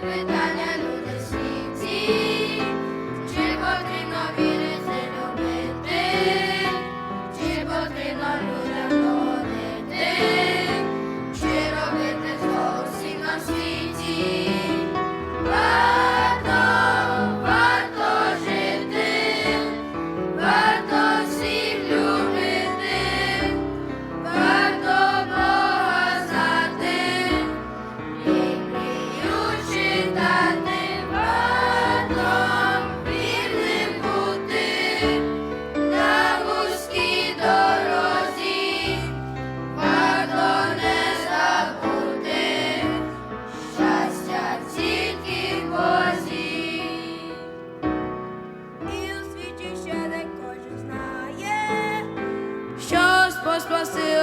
pytania.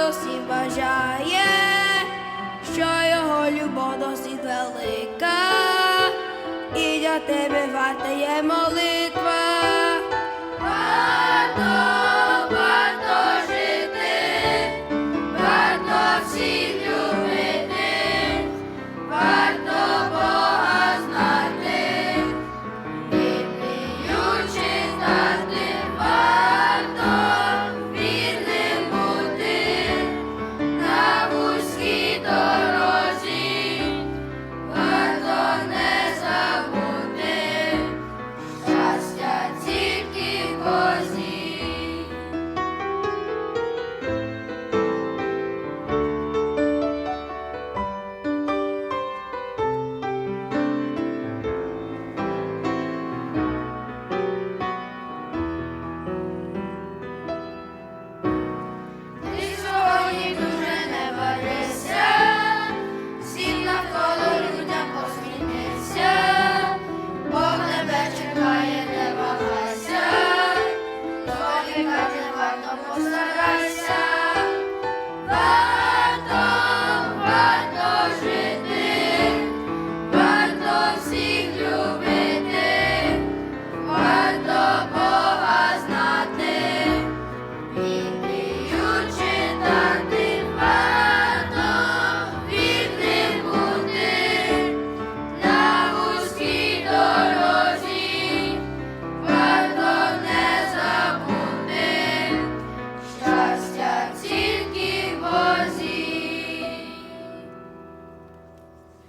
Господь бажає, що його любов досить велика, і для тебе вартає молитва. Варто